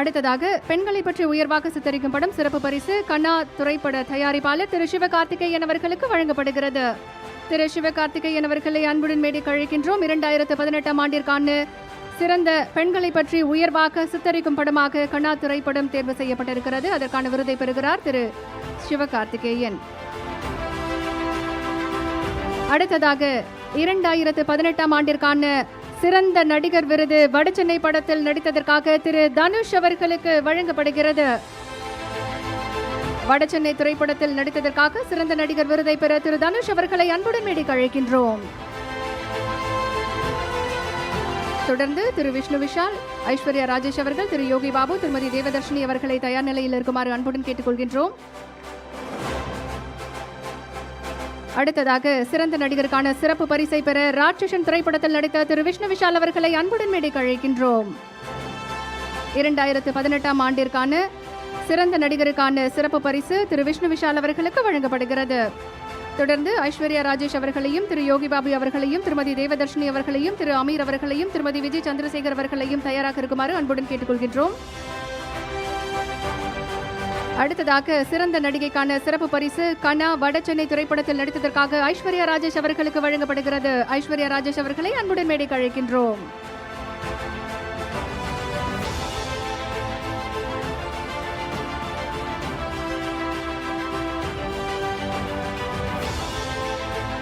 அடுத்ததாக பெண்களை பற்றி உயர்வாக சித்தரிக்கும் படம் சிறப்பு பரிசு கண்ணா திரைப்பட தயாரிப்பாளர் திரு சிவகார்த்திகேயன் அவர்களுக்கு வழங்கப்படுகிறது. திரு சிவகார்த்திகேயன் அவர்களை அன்புடன் மேடி கழிக்கின்றோம் இரண்டாயிரத்து பதினெட்டாம் ஆண்டிற்கான சிறந்த பெண்களை பற்றி உயர்வாக சித்தரிக்கும் படமாக கண்ணா திரைப்படம் தேர்வு செய்யப்பட்டிருக்கிறது. அதற்கான விருதை பெறுகிறார் திரு சிவகார்த்திகேயன். அடுத்ததாக இரண்டாயிரத்து பதினெட்டாம் ஆண்டிற்கான சிறந்த நடிகர் விருது வடசென்னை படத்தில் நடித்ததற்காக திரு தனுஷ் அவர்களுக்கு வழங்கப்படுகிறது. வடசென்னை திரைப்படத்தில் நடித்ததற்காக சிறந்த நடிகர் விருதை பெற திரு தனுஷ் அவர்களை அன்புடன் மேடைக்கு அழைக்கின்றோம். தொடர்ந்து திரு விஷ்ணு விஷால் ஐஸ்வர்யா ராஜேஷ் அவர்கள் திரு யோகி பாபு திருமதி தேவதர்ஷினி அவர்களை தயார் நிலையில் இருக்குமாறு அன்புடன் கேட்டுக்கொள்கின்றோம். அடுத்ததாக சிறந்த நடிகருக்கான சிறப்பு பரிசை பெற ராட்சசன் திரைப்படத்தில் நடித்த திரு விஷ்ணு விஷால் அவர்களை அன்புடன் மேடைக்கு அழைக்கின்றோம். இரண்டாயிரத்து பதினெட்டாம் ஆண்டிற்கான சிறந்த நடிகருக்கான சிறப்பு பரிசு திரு விஷ்ணு விஷால் அவர்களுக்கு வழங்கப்படுகிறது. தொடர்ந்து ஐஸ்வர்யா ராஜேஷ் அவர்களையும் திரு யோகி பாபு அவர்களையும் திருமதி தேவதர்ஷினி அவர்களையும் திரு அமீர் அவர்களையும் திருமதி விஜய் சந்திரசேகர் அவர்களையும் தயாராக இருக்குமாறு அன்புடன் கேட்டுக்கொள்கின்றோம். அடுத்ததாக சிறந்த நடிகைக்கான சிறப்பு பரிசு கனா வடசென்னை திரைப்படத்தில் நடித்ததற்காக ஐஸ்வர்யா ராஜேஷ் அவர்களுக்கு வழங்கப்படுகிறது. ஐஸ்வர்யா ராஜேஷ் அவர்களை அன்புடன் மேடைக்கு அழைக்கின்றோம்.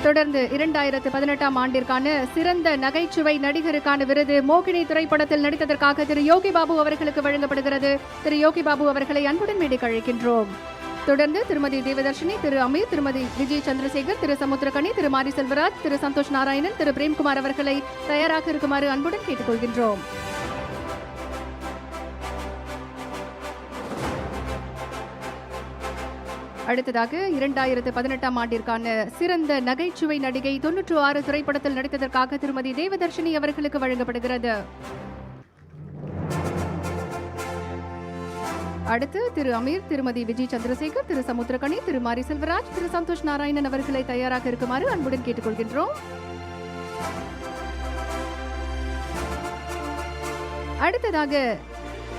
தொடர்ந்து இரண்டாயிரத்து பதினெட்டாம் ஆண்டிற்கான சிறந்த நகைச்சுவை நடிகருக்கான விருது மோகினி திரைப்படத்தில் நடித்ததற்காக திரு யோகி பாபு அவர்களுக்கு வழங்கப்படுகிறது. திரு யோகி பாபு அவர்களை அன்புடன் மேடைக்கு அழைக்கின்றோம் தொடர்ந்து திருமதி தேவதர்ஷினி திரு அமீர் திருமதி விஜய் சந்திரசேகர் திரு சமுத்திரகனி திரு மாரி செல்வராஜ் திரு சந்தோஷ் நாராயணன் திரு பிரேம்குமார் அவர்களை தயாராக இருக்குமாறு அன்புடன் கேட்டுக்கொள்கின்றோம். அடுத்ததாக இரண்டாயிரத்து பதினெட்டாம் ஆண்டிற்கான சிறந்த நகைச்சுவை நடிகை தொன்னூற்று ஆறு திரைப்படத்தில் நடித்ததற்காக திருமதி தேவதர்ஷினி அவர்களுக்கு வழங்கப்படுகிறது. அடுத்து திரு அமீர் திருமதி விஜய் சந்திரசேகர் திரு சமுத்திரகனி திரு மாரி செல்வராஜ் திரு சந்தோஷ் நாராயணன் அவர்களை தயாராக இருக்குமாறு அன்புடன் கேட்டுக்கொள்கின்றோம். அடுத்ததாக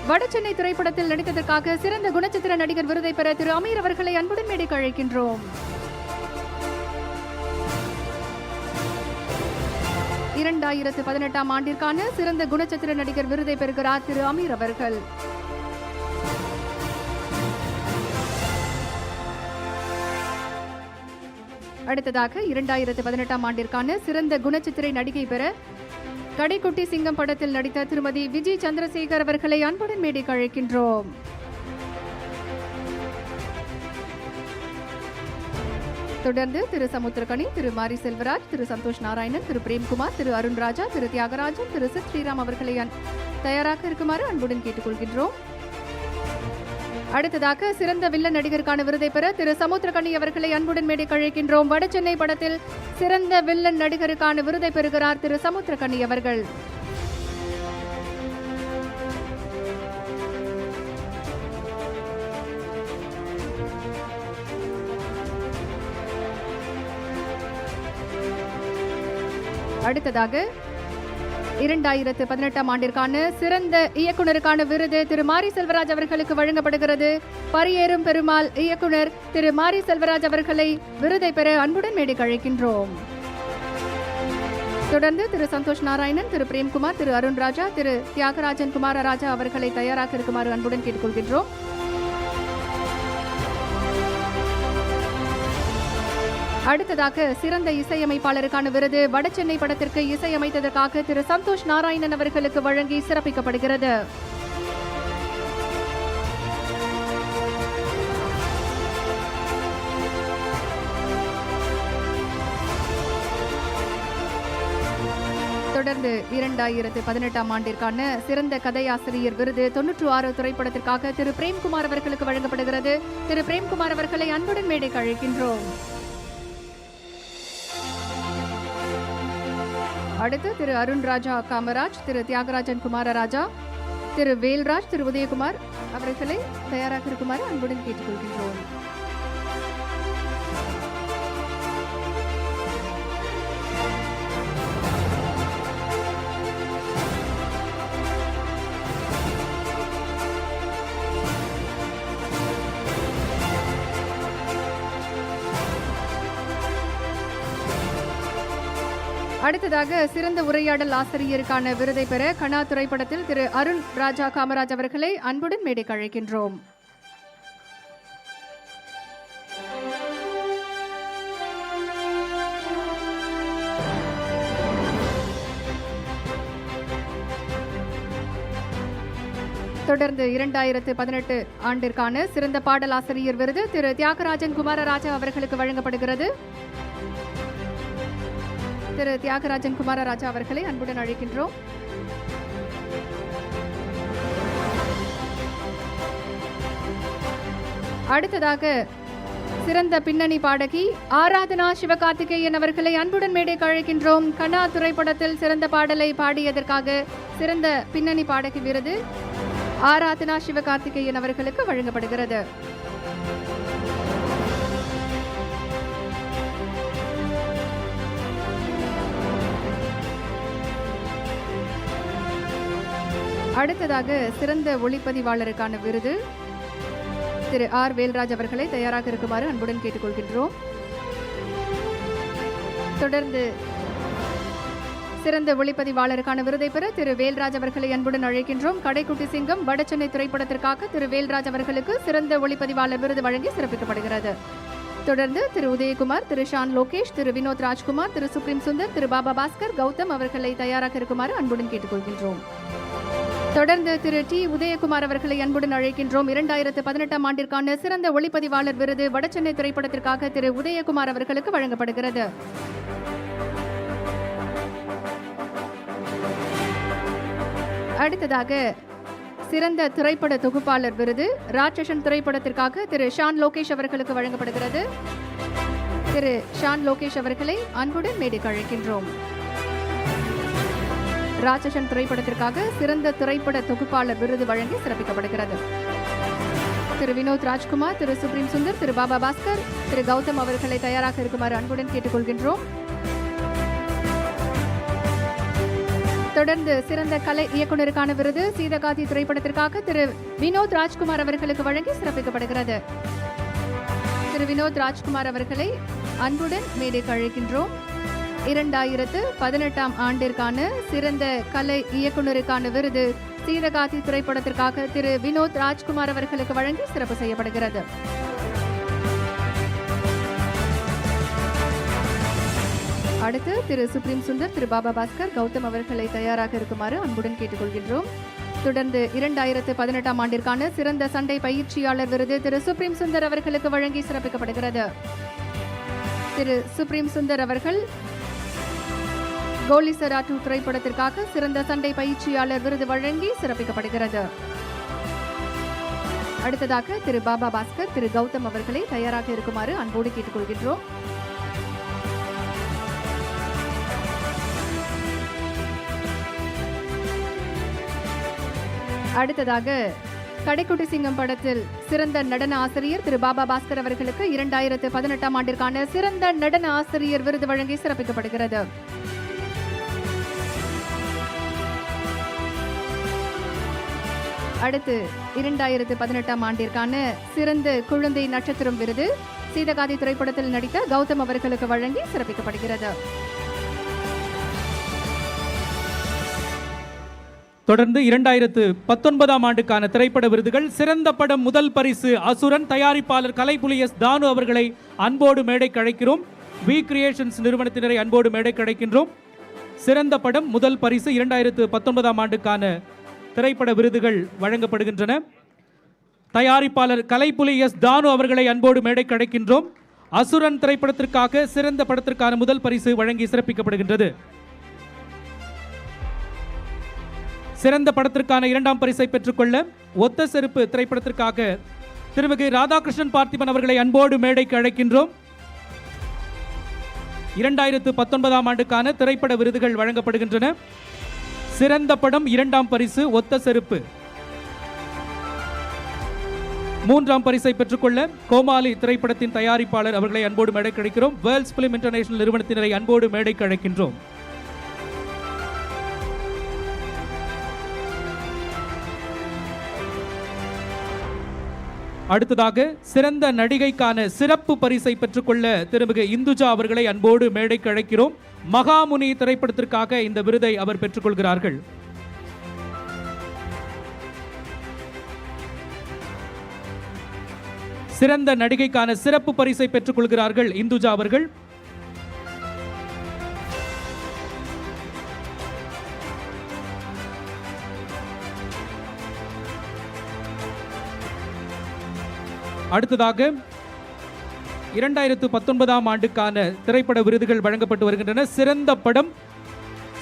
வடசென்னை திரைப்படத்தில் நடித்ததற்காக சிறந்த குணச்சித்திர நடிகர் விருதை பெற திரு அமீர் அவர்களை அன்புடன் மேடைக்கு அழைக்கின்றோம். இரண்டாயிரத்து பதினெட்டாம் ஆண்டிற்கான சிறந்த குணச்சித்திர நடிகர் விருதை பெறுகிறார் திரு அமீர் அவர்கள். அடுத்ததாக இரண்டாயிரத்து பதினெட்டாம் ஆண்டிற்கான சிறந்த குணச்சித்திரை நடிகை பெற கடைக்குட்டி சிங்கம் படத்தில் நடித்த திருமதி விஜய் சந்திரசேகர் அவர்களை அன்புடன் மேடைக்கு அழைக்கின்றோம். தொடர்ந்து திரு சமுத்திரகனி திரு மாரி செல்வராஜ் திரு சந்தோஷ் நாராயணன் திரு பிரேம்குமார் திரு அருண் ராஜா திரு தியாகராஜன் திரு சித் ஸ்ரீராம் அவர்களை தயாராக இருக்குமாறு அன்புடன் கேட்டுக்கொள்கின்றோம். அடுத்ததாக சிறந்த வில்லன் நடிகருக்கான விருதை பெற திரு சமுத்திரகனி அவர்களை அன்புடன் மேடைக்கு அழைக்கின்றோம். வடசென்னை படத்தில் சிறந்த வில்லன் நடிகருக்கான விருதை பெறுகிறார் திரு சமுத்திரகனி அவர்கள். அடுத்ததாக இரண்டாயிரத்து பதினெட்டாம் ஆண்டிற்கான சிறந்த இயக்குனருக்கான விருது திரு மாரி செல்வராஜ் அவர்களுக்கு வழங்கப்படுகிறது. பரியேறும் பெருமாள் இயக்குனர் திரு மாரி செல்வராஜ் அவர்களை விருதை பெற அன்புடன் மேடை கழிக்கின்றோம் தொடர்ந்து திரு சந்தோஷ் நாராயணன் திரு பிரேம்குமார் திரு அருண் ராஜா திரு தியாகராஜன் குமாரராஜா அவர்களை தயாராக இருக்குமாறு அன்புடன் கேட்டுக்கொள்கின்றோம். அடுத்ததாக சிறந்த இசையமைப்பாளருக்கான விருது வடசென்னை படத்திற்கு இசையமைத்ததற்காக திரு சந்தோஷ் நாராயணன் அவர்களுக்கு வழங்கி சிறப்பிக்கப்படுகிறது. தொடர்ந்து இரண்டாயிரத்து பதினெட்டாம் ஆண்டிற்கான சிறந்த கதையாசிரியர் விருது தொன்னூற்று ஆறு திரைப்படத்திற்காக திரு பிரேம்குமார் அவர்களுக்கு வழங்கப்படுகிறது. திரு பிரேம்குமார் அவர்களை அன்புடன் மேடைக்கு அழைக்கின்றோம். அடுத்து திரு அருண் ராஜா காமராஜ் திரு தியாகராஜன் குமாரராஜா திரு வேல்ராஜ் திரு உதயகுமார் அவர்களை தயாராக இருக்குமாறு அன்புடன் கேட்டுக்கொள்கின்றோம். அடுத்ததாக சிறந்த உரையாடல் ஆசிரியருக்கான விருதை பெற கனா திரைப்படத்தில் திரு அருண் ராஜா காமராஜ் அவர்களை அன்புடன் மேடைக்கு அழைக்கின்றோம். தொடர்ந்து இரண்டாயிரத்து பதினெட்டு ஆண்டிற்கான சிறந்த பாடலாசிரியர் விருது திரு தியாகராஜன் குமாரராஜா அவர்களுக்கு வழங்கப்படுகிறது. திரு தியாகராஜன் குமாரராஜா அவர்களை அன்புடன் அழைக்கின்றோம். அடுத்ததாக சிறந்த பின்னணி பாடகி ஆராதனா சிவகார்த்திகேயன் அவர்களை அன்புடன் மேடைக்கு அழைக்கின்றோம். கண்ணா திரைப்படத்தில் சிறந்த பாடலை பாடியதற்காக சிறந்த பின்னணி பாடகி விருது ஆராதனா சிவகார்த்திகேயன் அவர்களுக்கு வழங்கப்படுகிறது. அடுத்ததாக சிறந்த ஒளிப்பதிவாளருக்கான விருது திரு ஆர் வேல்ராஜ் அவர்களை தயாராக இருக்குமாறு அன்புடன் கேட்டுக்கொள்கின்றோம். தொடர்ந்து சிறந்த ஒளிப்பதிவாளருக்கான விருதை பெற திரு வேல்ராஜ் அவர்களை அன்புடன் அழைக்கின்றோம். கடைக்குட்டி சிங்கம் வடசென்னை திரைப்படத்திற்காக திரு வேல்ராஜ் அவர்களுக்கு சிறந்த ஒளிப்பதிவாளர் விருது வழங்கி சிறப்பிக்கப்படுகிறது. தொடர்ந்து திரு உதயகுமார் திரு ஷான் லோகேஷ் திரு வினோத் ராஜ்குமார் திரு சுப்ரீம் சுந்தர் திரு பாபா பாஸ்கர் கௌதம் அவர்களை தயாராக இருக்குமாறு அன்புடன் கேட்டுக்கொள்கின்றோம். தொடர்ந்து திரு டி. உதயகுமார் அவர்களை அன்புடன் அழைக்கின்றோம். இரண்டாயிரத்து பதினெட்டாம் ஆண்டிற்கான சிறந்த ஒளிப்பதிவாளர் விருது வடசென்னை திரைப்படத்திற்காக திரு. உதயகுமார் அவர்களுக்கு வழங்கப்படுகிறது. அடுத்ததாக சிறந்த திரைப்பட தொகுப்பாளர் விருது ராட்சசன் திரைப்படத்திற்காக திரு. ஷான் லோகேஷ் அவர்களுக்கு வழங்கப்படுகிறது. திரு. ஷான் லோகேஷ் அவர்களை அன்புடன் மேடைக்கு அழைக்கின்றோம். ராட்சசன் திரைப்படத்திற்காக சிறந்த திரைப்பட தொகுப்பாளர் விருது வழங்கி சிறப்பிக்கப்படுகிறது. திரு வினோத் ராஜ்குமார் திரு சுப்ரீம் சுந்தர் திரு பாபா பாஸ்கர் திரு கௌதம் அவர்களை தயாராக இருக்குமாறு அன்புடன் கேட்டுக்கொள்கின்றோம். தொடர்ந்து சிறந்த கலை இயக்குனருக்கான விருது சீதகாதி திரைப்படத்திற்காக திரு வினோத் ராஜ்குமார் அவர்களுக்கு வழங்கி சிறப்பிக்கப்படுகிறது. திரு வினோத் ராஜ்குமார் அவர்களை அன்புடன் மேடைக்கு அழைக்கின்றோம். இரண்டாயிரத்து பதினெட்டாம் ஆண்டிற்கான சிறந்த கலை இயக்குனருக்கான விருது சீதகாதி திரைப்படத்திற்காக திரு வினோத் ராஜ்குமார் அவர்களுக்கு வழங்கி சிறப்பு செய்யப்படுகிறது. அடுத்து திரு சுப்ரீம் சுந்தர் திரு பாபா பாஸ்கர் கௌதம் அவர்களை தயாராக இருக்குமாறு அன்புடன் கேட்டுக்கொள்கின்றோம். தொடர்ந்து இரண்டாயிரத்து பதினெட்டாம் ஆண்டிற்கான சிறந்த சண்டை பயிற்சியாளர் விருது திரு சுப்ரீம் சுந்தர் அவர்களுக்கு வழங்கி சிறப்பிக்கப்படுகிறது. திரு சுப்ரீம் சுந்தர் அவர்கள் கோலிசரா டூ திரைப்படத்திற்காக சிறந்த சண்டை பயிற்சியாளர் விருது வழங்கி சிறப்பிக்கப்படுகிறது. அடுத்ததாக திரு பாபா பாஸ்கர் திரு கௌதம் அவர்களை தயாராக இருக்குமாறு அன்போடு கேட்டுக்கொள்கின்றோம். அடுத்ததாக கடைக்குட்டி சிங்கம் படத்தில் சிறந்த நடன ஆசிரியர் திரு பாபா பாஸ்கர் அவர்களுக்கு இரண்டாயிரத்து பதினெட்டாம் ஆண்டிற்கான சிறந்த நடன ஆசிரியர் விருது வழங்கி சிறப்பிக்கப்படுகிறது. அடுத்து இரண்டாயிரத்து பதினெட்டாம் ஆண்டிற்கான சிறந்த குழந்தை நட்சத்திரம் விருது சீதகாதி திரைப்படத்தில் நடித்த கௌதம் அவர்களுக்கு வழங்கி சிறப்பிக்கப்படுகிறது. தொடர்ந்து இரண்டாயிரத்து பத்தொன்பதாம் ஆண்டுக்கான திரைப்பட விருதுகள் சிறந்த படம் முதல் பரிசு அசுரன் தயாரிப்பாளர் கலைப்புலி எஸ் தானு அவர்களை அன்போடு மேடைக்கு அழைக்கிறோம். வி கிரியேஷன்ஸ் நிறுவனத்தினரை அன்போடு மேடைக்கு அழைக்கின்றோம். சிறந்த படம் முதல் பரிசு இரண்டாயிரத்து பத்தொன்பதாம் ஆண்டுக்கான திரைப்பட விருதுகள் வழங்கப்படுகின்றன. தயாரிப்பாளர் கலைப்புலி எஸ் தானு அவர்களை அன்போடு மேடைக்கு அழைக்கின்றோம். அசுரன் திரைப்படத்திற்காக சிறந்த படத்திற்கான முதல் பரிசு வழங்கி சிறப்பிக்கப்படுகின்றது. சிறந்த படத்திற்கான இரண்டாம் பரிசை பெற்றுக்கொள்ள ஒத்த செருப்பு திரைப்படத்திற்காக திருமிகு ராதாகிருஷ்ணன் பார்த்திபன் அவர்களை அன்போடு மேடைக்கு அழைக்கின்றோம். இரண்டாயிரத்து பத்தொன்பதாம் ஆண்டுக்கான திரைப்பட விருதுகள் வழங்கப்படுகின்றன. சிறந்த படம் இரண்டாம் பரிசு ஒத்த செருப்பு. மூன்றாம் பரிசை பெற்றுக்கொள்ள கோமாளி திரைப்படத்தின் தயாரிப்பாளர் அவர்களை அன்போடு மேடைக்கு அழைக்கிறோம். வேர்ல்ட்ஸ் பிலிம் இன்டர்நேஷனல் நிறுவனத்தினரை அன்போடு மேடைக்கு அழைக்கின்றோம். அடுத்ததாக சிறந்த நடிகைக்கான சிறப்பு பரிசை பெற்றுக்கொள்ள திருமிகு இந்துஜா அவர்களை அன்போடு மேடைக்கு அழைக்கிறோம். மகாமுனி திரைப்படத்திற்காக இந்த விருதை அவர் பெற்றுக்கொள்கிறார்கள். சிறந்த நடிகைக்கான சிறப்பு பரிசை பெற்றுக்கொள்கிறார்கள் இந்துஜா அவர்கள். அடுத்ததாக இரண்டாயிரத்து பத்தொன்பதாம் ஆண்டுக்கான திரைப்பட விருதுகள் வழங்கப்பட்டு வருகின்றன. சிறந்த படம்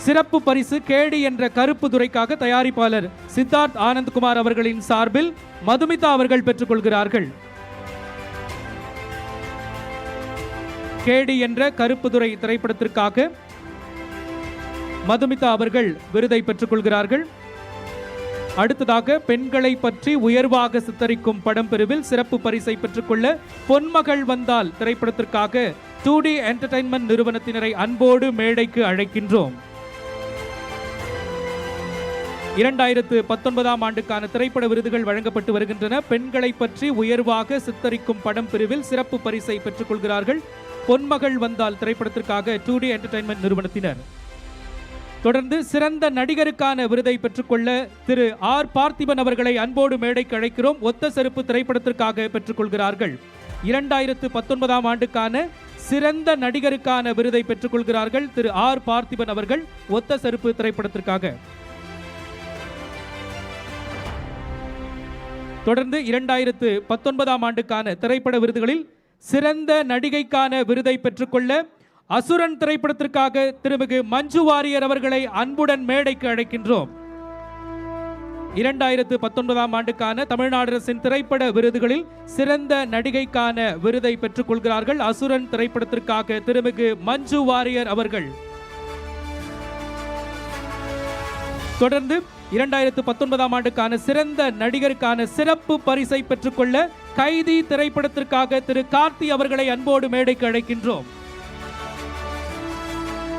சிறப்பு பரிசு கேடி என்ற கருப்பு துறைக்காக தயாரிப்பாளர் சித்தார்த் ஆனந்த்குமார் அவர்களின் சார்பில் மதுமிதா அவர்கள் பெற்றுக்கொள்கிறார்கள். கேடி என்ற கருப்பு துறை திரைப்படத்திற்காக மதுமிதா அவர்கள் விருதை பெற்றுக்கொள்கிறார்கள். அடுத்ததாக பெண்களை பற்றி உயர்வாக சித்தரிக்கும் படம் பிரிவில் சிறப்பு பரிசை பெற்றுக்கொள்ள பொன்மகள் வந்தால் திரைப்படத்திற்காக டூ டி என்டர்டைன்மெண்ட் நிறுவனத்தினரை அன்போடு மேடைக்கு அழைக்கின்றோம். இரண்டாயிரத்து பத்தொன்பதாம் ஆண்டுக்கான திரைப்பட விருதுகள் வழங்கப்பட்டு வருகின்றன. பெண்களை பற்றி உயர்வாக சித்தரிக்கும் படம் பிரிவில் சிறப்பு பரிசை பெற்றுக்கொள்கிறார்கள். பொன்மகள் வந்தால் திரைப்படத்திற்காக டூ டி என்டர்டைன்மெண்ட் நிறுவனத்தினர். தொடர்ந்து சிறந்த நடிகருக்கான விருதை பெற்றுக்கொள்ள திரு ஆர் பார்த்திபன் அவர்களை அன்போடு மேடைக்கு அழைக்கிறோம். ஒத்த செருப்பு திரைப்படத்திற்காக பெற்றுக்கொள்கிறார்கள். இரண்டாயிரத்து பத்தொன்பதாம் ஆண்டுக்கான சிறந்த நடிகருக்கான விருதை பெற்றுக்கொள்கிறார்கள் திரு ஆர் பார்த்திபன் அவர்கள். ஒத்த செருப்பு திரைப்படத்திற்காக. தொடர்ந்து இரண்டாயிரத்து பத்தொன்பதாம் ஆண்டுக்கான திரைப்பட விருதுகளில் சிறந்த நடிகைக்கான விருதை பெற்றுக்கொள்ள அசுரன் திரைப்படத்திற்காக திருமிகு மஞ்சு வாரியர் அவர்களை அன்புடன் மேடைக்கு அழைக்கின்றோம். இரண்டாயிரத்து பத்தொன்பதாம் ஆண்டுக்கான தமிழ்நாடு அரசின் திரைப்பட விருதுகளில் சிறந்த நடிகைக்கான விருதை பெற்றுக்கொள்கிறார்கள் அசுரன் திரைப்படத்திற்காக திருமிகு மஞ்சு வாரியர் அவர்கள். தொடர்ந்து இரண்டாயிரத்து பத்தொன்பதாம் ஆண்டுக்கான சிறந்த நடிகருக்கான சிறப்பு பரிசை பெற்றுக்கொள்ள கைதி திரைப்படத்திற்காக திரு கார்த்தி அவர்களை அன்போடு மேடைக்கு அழைக்கின்றோம்.